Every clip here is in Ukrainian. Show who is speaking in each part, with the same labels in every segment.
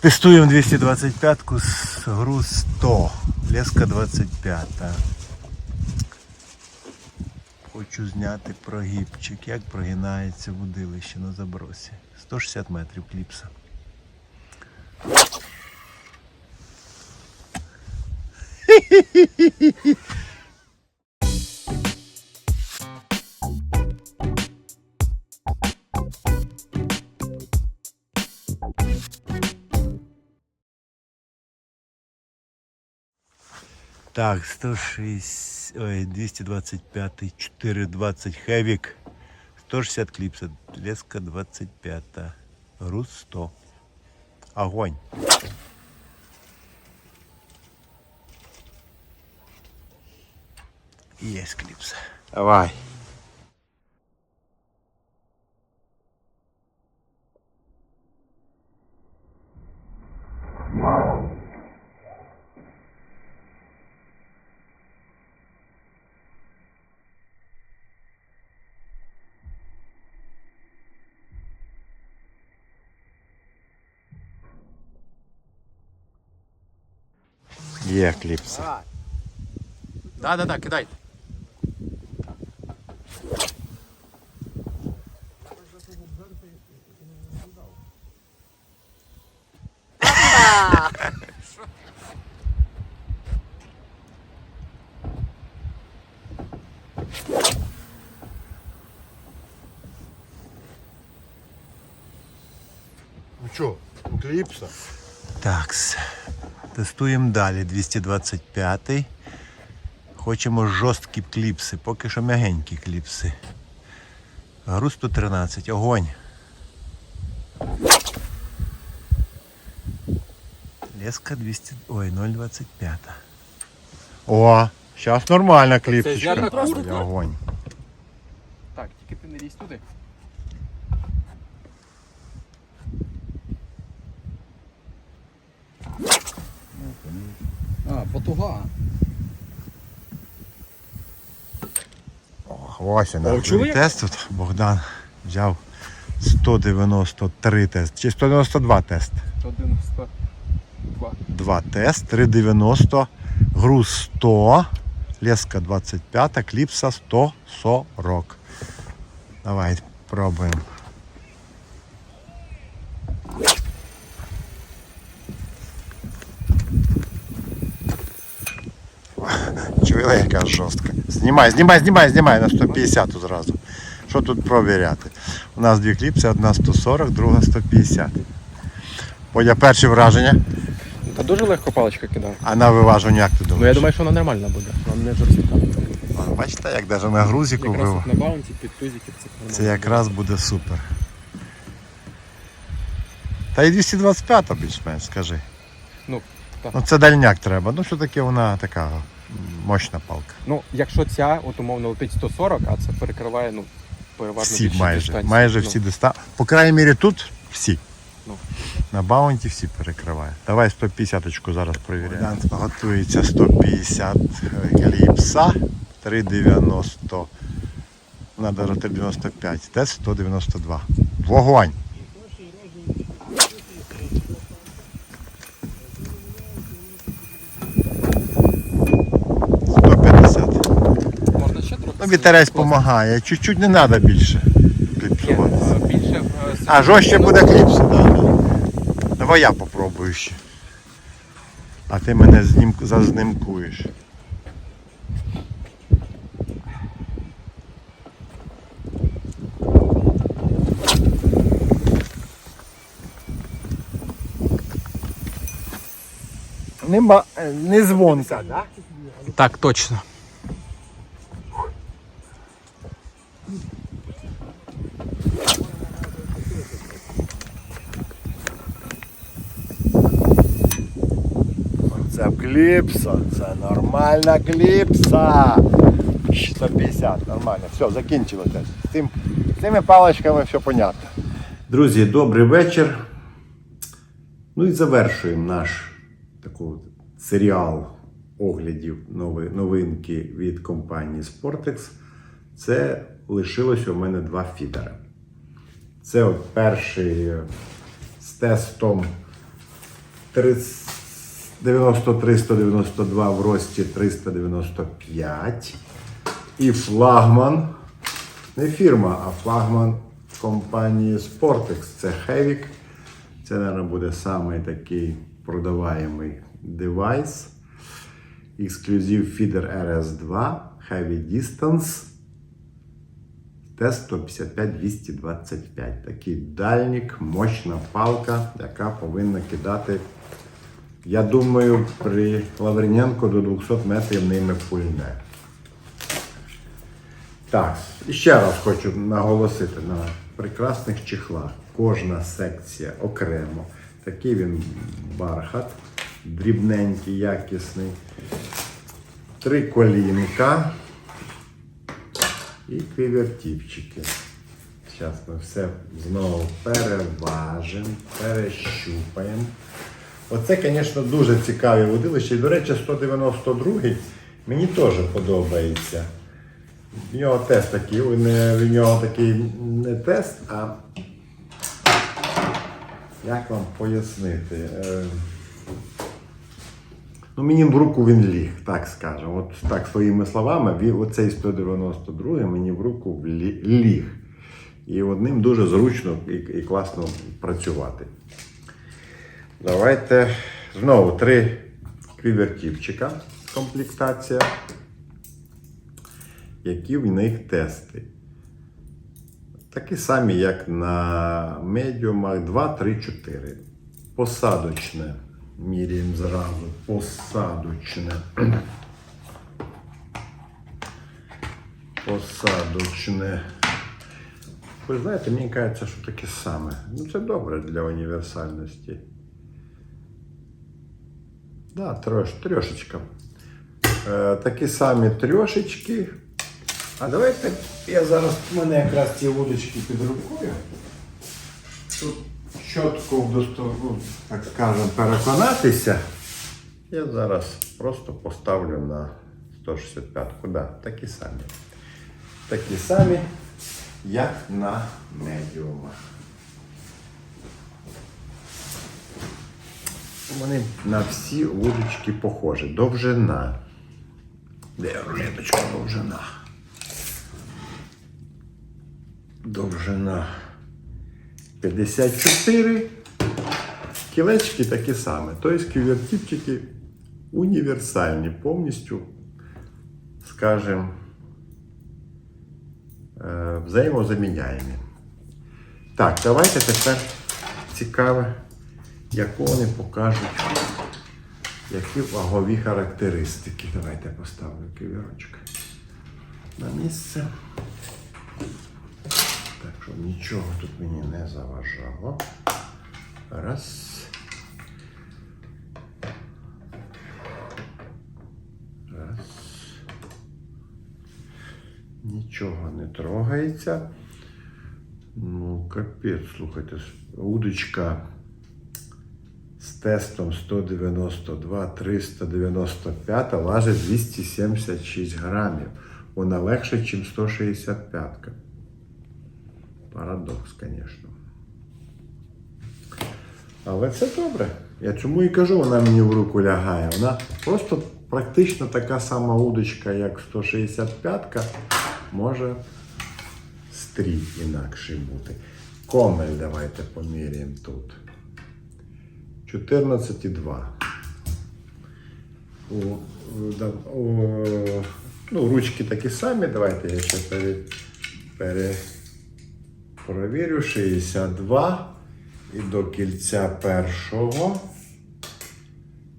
Speaker 1: Тестуємо 225-ку з груз 100. Леска 25. Хочу зняти прогибчик, як прогинається вудилище на забросі. 160 метрів кліпса. Так, 106, ой, 225, 420 хевік, 160 кліпса, леска 25, груз 100. Огонь. Есть клипса. Давай. Є кліпса.
Speaker 2: Да, да, да, кидай.
Speaker 3: Ну що, кліпса?
Speaker 1: Так, Тестуємо далі. 225. Хочемо жорсткі кліпси, поки що м'ягенькі кліпси. Груз 113. Огонь. Леска 200. Ой, 0,25. О, зараз нормальна кліпсочка. Огонь.
Speaker 2: Так, тільки ти не лізь туди. Потуга.
Speaker 1: Ось він, тест тут. Богдан взяв 193 тест. Чи 192 тест.
Speaker 2: 192.
Speaker 1: Два тест, 390, груз 100, леска 25, кліпса 140. Давай пробуємо. Чули, яка жорстка. Знімай, знімай, знімай, знімай на 150 зразу. Що тут провіряти? У нас дві кліпси, одна 140, друга 150. Подя перші враження,
Speaker 2: Та дуже легко паличка кидає.
Speaker 1: а на виважування як ти думаєш?
Speaker 2: Ну я думаю, що вона нормальна буде. Вона не жорстка.
Speaker 1: Вон, Бачите, як навіть на грузику
Speaker 2: Якраз
Speaker 1: вив...
Speaker 2: на баунті під тузиків це.
Speaker 1: Це якраз буде супер. Та і 225 більш-менш, скажи.
Speaker 2: Ну, так.
Speaker 1: Ну це дальняк треба. Ну що таке вона така мощна палка.
Speaker 2: Ну, якщо ця, от умовно летить 140, а це перекриває, ну, переважно
Speaker 1: Всі майже.
Speaker 2: дистанції.
Speaker 1: Майже
Speaker 2: Ну,
Speaker 1: всі диста. По крайній мірі тут всі.
Speaker 2: Ну.
Speaker 1: На баунті всі перекриває. Давай 150 зараз перевіряємо. Готується 150 кліпса, 390. Надо 395. Тест 192. Вогонь! Сто п'ятдесят.
Speaker 2: Можна ще трохи.
Speaker 1: Ну, вітерець допомагає. Чуть-чуть не треба більше
Speaker 2: Ні,
Speaker 1: кліпсувати.
Speaker 2: е, Більше. е,
Speaker 1: А, жорстче
Speaker 2: ну,
Speaker 1: буде кліпси, так. Да. Давай я попробую ще. А ти мене знім... зазнимкуєш. Нема, не звонка.
Speaker 2: Так, точно.
Speaker 1: Це кліпса, це нормальна кліпса. 150, нормально. Все, закінчили теж. З, тим, з цими паличками все понятно. Друзі, добрий вечір. Ну і завершуємо наш такий серіал оглядів новинки від компанії Sportex. Це лишилось у мене два фідери. Це от перший е, з тестом 93 192 в рості 395. І флагман. Не фірма, а флагман компанії Sportex. Це Hevik. Це, мабуть, буде самий такий продаваємий девайс. Ексклюзив Feeder RS2 Heavy Distance. Т-155-225. Такий дальник, мощна палка, яка повинна кидати, я думаю, при Лавриненко до 200 метрів ними пульне. Так, ще раз хочу наголосити на прекрасних чехлах. Кожна секція окремо. Такий він бархат, дрібненький, якісний. Три колінка і квівертівчики. Зараз ми все знову переважимо, перещупаємо. Оце, звісно, дуже цікаві водилища. І, до речі, 192-й мені теж подобається. В нього тест такий, не, в нього такий не тест, а як вам пояснити? Е, Ну, мені в руку він ліг, так скажемо. От так своїми словами, оцей 192 мені в руку ліг. І от ним дуже зручно і, і класно працювати. Давайте знову три квівертівчика комплектація. Які в них тести? Такі самі, як на медіумах 2, 3, 4. Посадочне. Міряємо зразу. Посадочне. Посадочне. Ви знаєте, мені кажеться, що таке саме. Ну, це добре для універсальності. Да, трош, трьошечка. Е, такі самі трьошечки. А давайте я зараз у мене якраз ці вудочки під рукою. Тут чітко вдостов- ну, так скажемо, переконатися. Я зараз просто поставлю на 165-ку. Да, такі самі. Такі самі, як на медіумах. Вони на всі вудочки похожі. Довжина. Де рулеточка довжина? Довжина 54. Кілечки такі самі. Тобто ківертипчики універсальні, повністю, скажімо, е, взаємозаміняємі. Так, давайте тепер цікаве, яку вони покажуть, які вагові характеристики. Давайте поставлю кивірочок на місце. Так, щоб нічого тут мені не заважало. Раз. Раз. Нічого не трогається. Ну, капець, слухайте, удочка тестом 192, 395 важить 276 грамів. Вона легше, ніж 165. Парадокс, звісно. Але це добре. Я чому і кажу, вона мені в руку лягає. Вона просто практично така сама удочка, як 165-ка, може стрій інакший бути. Комель давайте поміряємо тут. 14,2. У, у, да- у, ну, ручки такі самі. Давайте я ще пере, пере, провірю. 62. І до кільця першого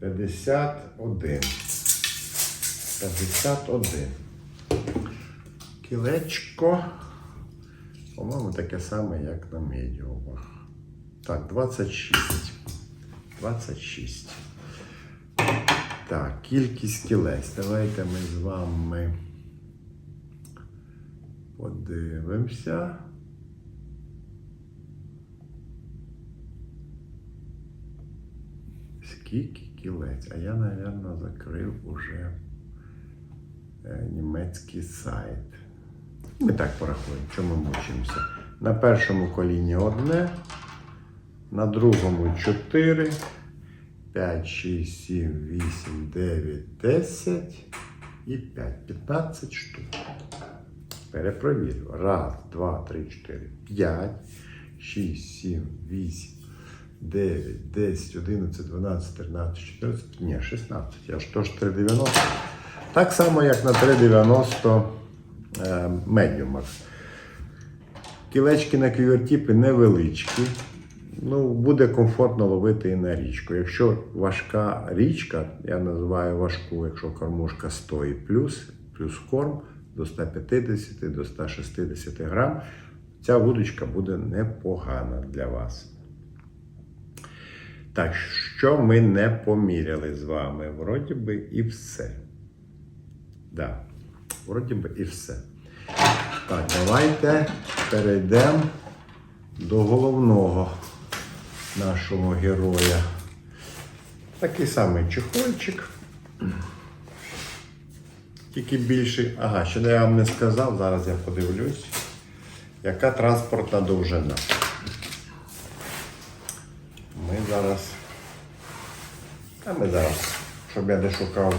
Speaker 1: 51. 51. Кілечко. По-моєму, таке саме, як на медіумах. Так, 26. 26. Так, кількість кілець. Давайте ми з вами подивимося. Скільки кілець? А я, мабуть, закрив уже е, німецький сайт. Ми так порахуємо, чому мучимося. На першому коліні одне, на другому чотири 5, 6, 7, 8, 9, 10 і 5. 15 штук. Перепровірю. Раз, два, три, чотири, п'ять, шість, сім, вісім, дев'ять, десять, одинадцять, дванадцять, тринадцять, чотирнадцять. Ні, 16. Я ж тож 3,90. Так само, як на 3,90 е, медіумах. Кілечки на квівертіпи невеличкі. Ну, буде комфортно ловити і на річку. Якщо важка річка, я називаю важку, якщо кормушка 100 і плюс, плюс корм до 150 до 160 грам, ця вудочка буде непогана для вас. Так, що ми не поміряли з вами? Вроді би і все. Да, вроді би і все. Так, давайте перейдемо до головного нашого героя. Такий самий чехольчик. Тільки більший. Ага, ще я вам не сказав, зараз я подивлюсь, яка транспортна довжина. Ми зараз. А ми зараз, щоб я не шукав,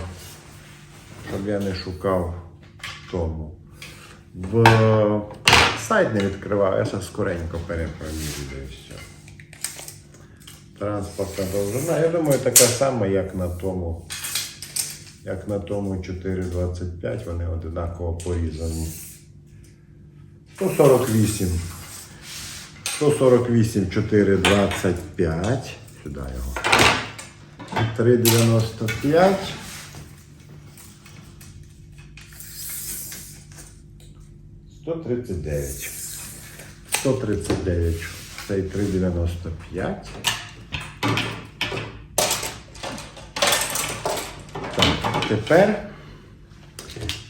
Speaker 1: щоб я не шукав тому. В сайт не відкривав, я зараз скоренько перепровірю і все. Транспортна довжина. Я думаю, така сама, як на тому, як на тому 4,25, вони одинаково порізані. 148. 148, 4,25. Сюди його. 3,95. Сто тридцять дев'ять. Сто тридцять дев'ять. Цей 3,95. Так, тепер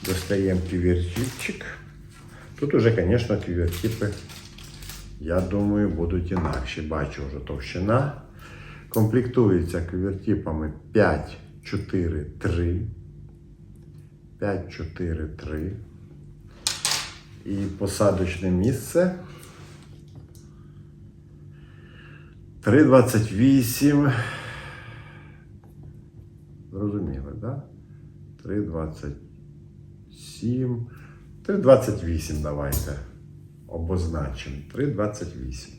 Speaker 1: достаємо ківертіпчик. Тут уже, звісно, ківертіпи, я думаю, будуть інакші. Бачу вже товщина. Комплектується ківертіпами 5, 4, 3. 5, 4, 3. І посадочне місце 3,28. Зрозуміли, так? Да? 3,27. 3,28 давайте обозначимо. 3,28.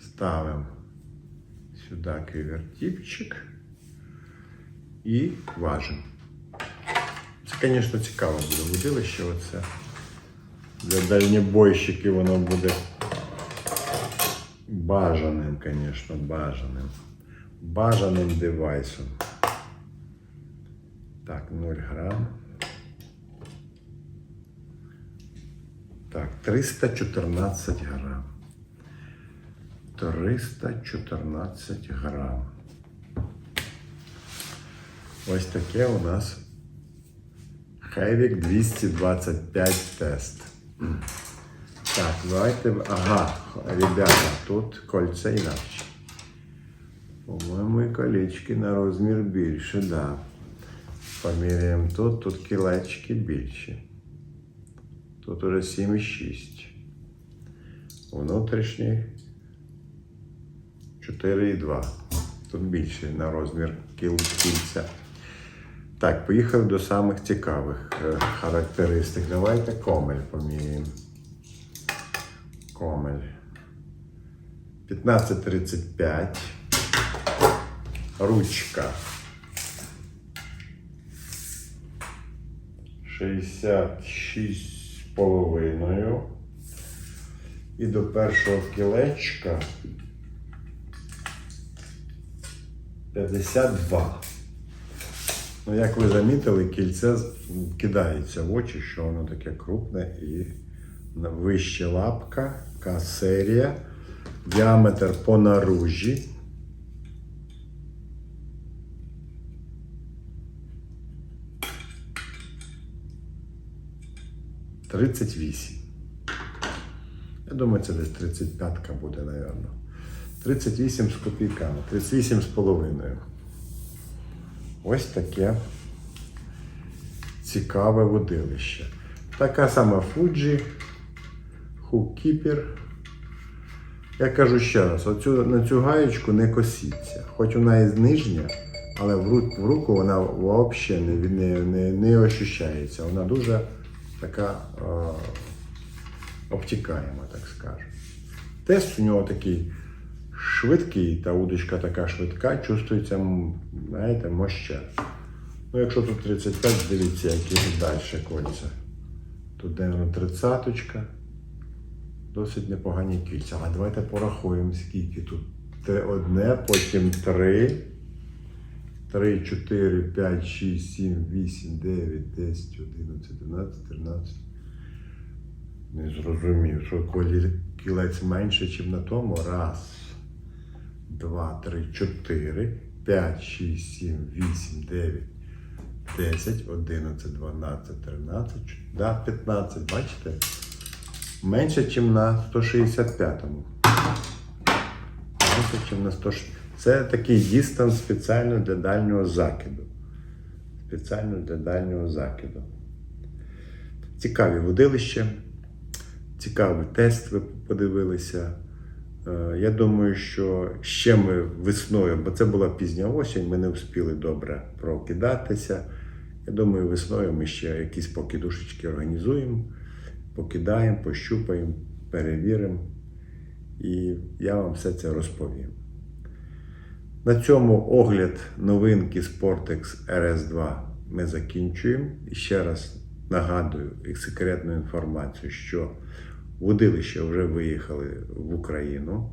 Speaker 1: Ставимо сюди кивертіпчик і важимо. Це, звісно, цікаво буде водилище оце. Для дальнобойщиків воно буде бажаним, звісно, бажаним. Бажаним девайсом. Так, 0 грам. Так, 314 грам. 314 грам. Ось таке у нас Хевік 225 тест. Так, давайте. Ага, ребята, тут кольця інакше. По-моєму, і колечки на розмір більше, да. Поміряємо тут, тут кілечки більші. Тут уже 7,6. Внутрішній 4,2. Тут більше на розмір кіл кільця. Так, поїхали до самих цікавих е, характеристик. Давайте комель поміряємо. Комель. 15,35. Ручка. 66 з половиною. І до першого кілечка 52. Ну, як ви замітили, кільце кидається в очі, що воно таке крупне і вище лапка, така серія, діаметр по наружі. Тридцять вісім. Я думаю, це десь 35 буде, напевно. 38 з копійками, 38 з половиною. Ось таке цікаве водилище. Така сама Fuji, Hookkeeper. Я кажу ще раз, оцю, на цю гаєчку не косіться. Хоч вона і нижня, але в, ру- в руку вона взагалі не, не, не ощущається. Вона дуже така е, обтікаєма, так скажемо. Тест у нього такий швидкий, та удочка така швидка, чувствується, знаєте, моща. Ну, якщо тут 35, дивіться, які далі кольця. Тут, мабуть, тридцяточка. Досить непогані кільця. А давайте порахуємо, скільки тут. Одне, потім три. 3, 4, 5, 6, 7, 8, 9, 10, 11, 12, 13. Не зрозумів, що кілець менше, ніж на тому. Раз, два, три, чотири, п'ять, шість, сім, вісім, дев'ять, десять, одинадцять, дванадцять, тринадцять, да, 15, бачите? Менше, ніж на 165-му. Менше, ніж на 160. Це такий дістанс спеціально для дальнього закиду. Спеціально для дальнього закиду. Цікаві водилища, цікавий тест ви подивилися. Е, Я думаю, що ще ми весною, бо це була пізня осінь, ми не встигли добре прокидатися. Я думаю, весною ми ще якісь покидушечки організуємо, покидаємо, пощупаємо, перевіримо. І я вам все це розповім. На цьому огляд новинки Sportex RS2 ми закінчуємо. І ще раз нагадую і секретну інформацію, що водилища вже виїхали в Україну.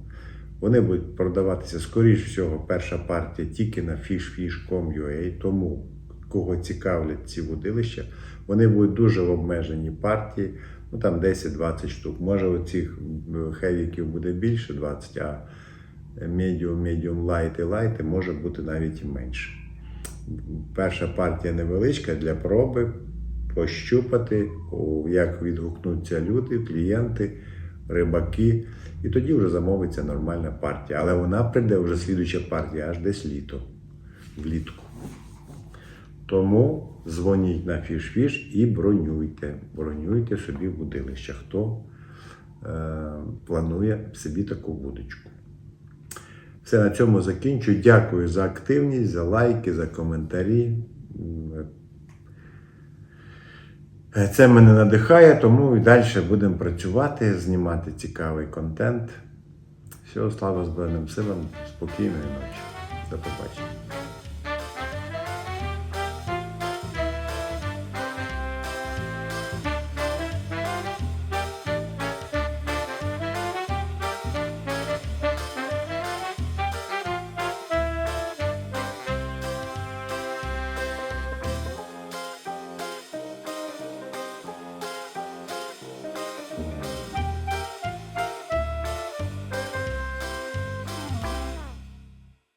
Speaker 1: Вони будуть продаватися, скоріш всього, перша партія тільки на fishfish.com.ua, тому кого цікавлять ці водилища, вони будуть дуже в обмеженій партії, ну там 10-20 штук. Може, оцих хевіків буде більше 20, а медіум, медіум, лайт і лайти може бути навіть і менше. Перша партія невеличка для проби, пощупати, як відгукнуться люди, клієнти, рибаки. І тоді вже замовиться нормальна партія. Але вона прийде вже слідуча партія аж десь літо, влітку. Тому дзвоніть на фіш-фіш і бронюйте. Бронюйте собі будилище, хто е, планує собі таку вудочку. Все на цьому закінчу. Дякую за активність, за лайки, за коментарі. Це мене надихає, тому і далі будемо працювати, знімати цікавий контент. Всього слава Збройним силам, спокійної ночі. До побачення.